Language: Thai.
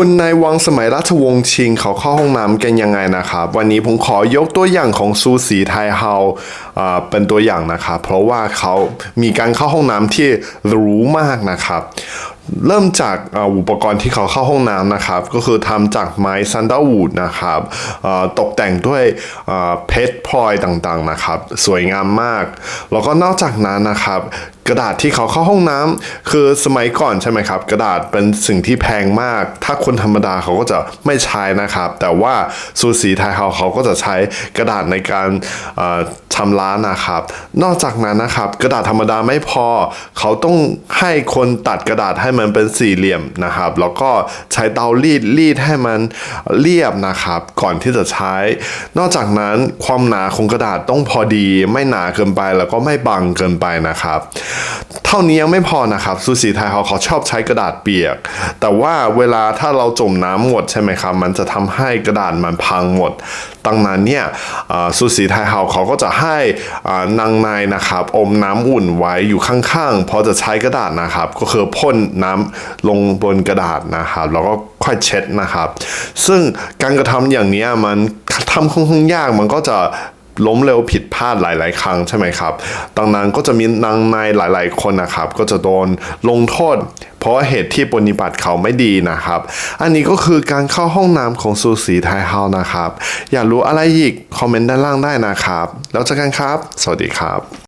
คนในวังสมัยราชวงศ์ชิงเขาเข้าห้องน้ำกันยังไงนะครับ วันนี้ผมขอยกตัวอย่างของซูสีไทเฮาเป็นตัวอย่างนะครับเพราะว่าเขามีการเข้าห้องน้ำที่รู้มากนะครับ เริ่มจากอ,อุปกรณ์ที่เขาเข้าห้องน้ำนะครับ ก็คือทำจากไม้ซันเดอร์วูดนะครับตกแต่งด้วยเพชรพลอยต่างๆนะครับ สวยงามมาก แล้วก็นอกจากนั้นนะครับ กระดาษที่เขาเข้าห้องน้ำคือสมัยก่อนใช่ไหมครับ กระดาษเป็นสิ่งที่แพงมาก ถ้าคนธรรมดาเขาก็จะไม่ใช้นะครับ แต่ว่าซูสีไทยเขาเขาก็จะใช้กระดาษในการเอ่อชำระนะครับ นอกจากนั้นนะครับ กระดาษธรรมดาไม่พอ เขาต้องให้คนตัดกระดาษให้มันเป็นสี่เหลี่ยมนะครับ แล้วก็ใช้เตารีดรีดให้มันเรียบนะครับ ก่อนที่จะใช้ นอกจากนั้นความหนาของกระดาษต้องพอดี ไม่หนาเกินไปแล้วก็ไม่บางเกินไปนะครับเท่านี้ยังไม่พอนะครับซูสีไทยเขาเขาชอบใช้กระดาษเปียก แต่ว่าเวลาถ้าเราจมน้ำหมดใช่ไหมครับ มันจะทำให้กระดาษมันพังหมดดังนั้นเนี่ยซูสีไทยเขาเขาก็จะให้อ่านางในะครับ อมน้ำอุ่นไว้อยู่ข้างๆพอจะใช้กระดาษนะครับ ก็คือพ่นน้ำลงบนกระดาษนะครับแล้วก็ค่อยเช็ดนะครับ ซึ่งการกระทำอย่างนี้มันทำค่อนข้างยากมันก็จะ ล้มเร็วผิดพลาดหลาย ๆ ครั้งใช่ไหมครับ ดังนั้นก็จะมีนางในหลาย ๆ คนนะครับ ก็จะโดนลงโทษ เพราะเหตุที่ปฏิบัติเขาไม่ดีนะครับ อันนี้ก็คือการเข้าห้องน้ำของซูสีไทยเฮานะครับ อยากรู้อะไรอีก คอมเมนต์ด้านล่างได้นะครับ แล้วเจอกันครับ สวัสดีครับ